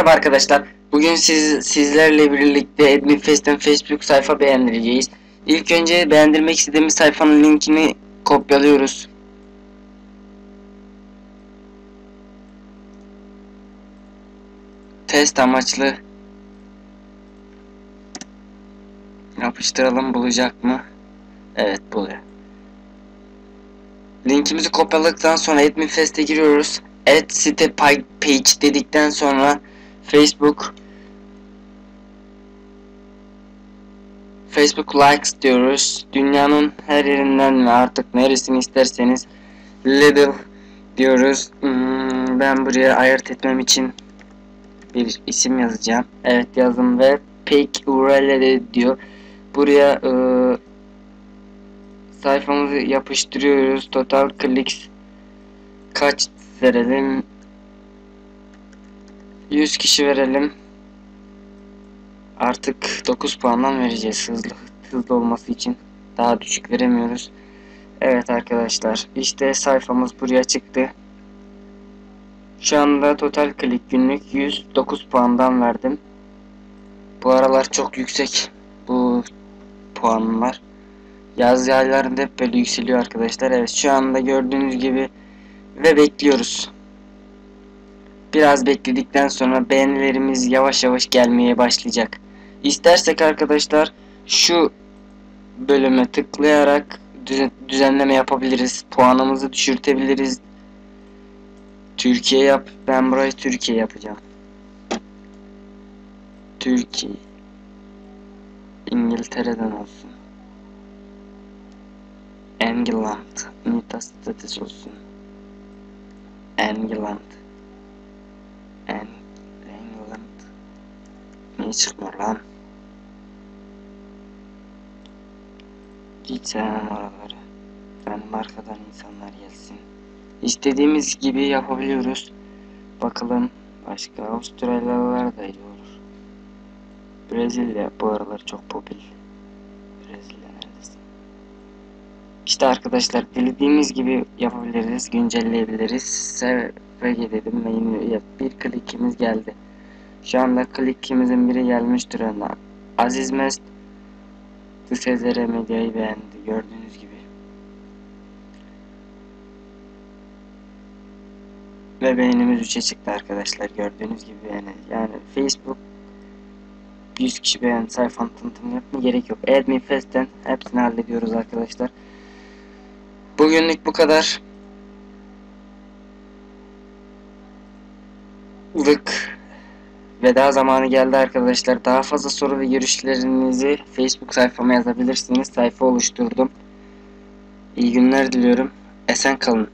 Merhaba arkadaşlar. Bugün siz sizlerle birlikte Admin Fest'ten Facebook sayfa beğendireceğiz. İlk önce beğendirmek istediğimiz sayfanın linkini kopyalıyoruz. Test amaçlı yapıştıralım bulacak mı? Evet buluyor. Linkimizi kopyaladıktan sonra Admin Fest'e giriyoruz. Add site page dedikten sonra Facebook Facebook likes diyoruz. Dünyanın her yerinden ve artık neresini isterseniz little diyoruz. Hmm, ben buraya ayırt etmem için bir isim yazacağım. Evet yazdım ve page URL diyor. Buraya e, sayfamızı yapıştırıyoruz. Total clicks kaç verelim? 100 kişi verelim. Artık 9 puandan vereceğiz hızlı hızlı olması için. Daha düşük veremiyoruz. Evet arkadaşlar işte sayfamız buraya çıktı. Şu anda total klik günlük 109 puandan verdim. Bu aralar çok yüksek bu puanlar. Yaz aylarında hep böyle yükseliyor arkadaşlar. Evet şu anda gördüğünüz gibi ve bekliyoruz. Biraz bekledikten sonra beğenilerimiz yavaş yavaş gelmeye başlayacak. İstersek arkadaşlar şu bölüme tıklayarak düzenleme yapabiliriz. Puanımızı düşürtebiliriz. Türkiye yap. Ben burayı Türkiye yapacağım. Türkiye. İngiltere'den olsun. England. Metastatis olsun. England. En England. Niye çıkmıyor lan? Sevmem oraları. Ben markadan insanlar gelsin. İstediğimiz gibi yapabiliyoruz. Bakalım başka Avustralyalılar da iyi olur. Brezilya bu aralar çok popüler. Brezilya neredesin? İşte arkadaşlar dilediğimiz gibi yapabiliriz, güncelleyebiliriz. Sev ve dedim ve yine bir klikimiz geldi. Şu anda klikimizin biri gelmiştir ona. Aziz Mest Sezere medyayı beğendi gördüğünüz gibi. Ve beğenimiz 3'e çıktı arkadaşlar gördüğünüz gibi yani. Yani Facebook 100 kişi beğen sayfanın tanıtımını yapma gerek yok. Admin Fest'ten hepsini hallediyoruz arkadaşlar. Bugünlük bu kadar. Vık. Veda zamanı geldi arkadaşlar. Daha fazla soru ve görüşlerinizi Facebook sayfama yazabilirsiniz. Sayfa oluşturdum. İyi günler diliyorum. Esen kalın.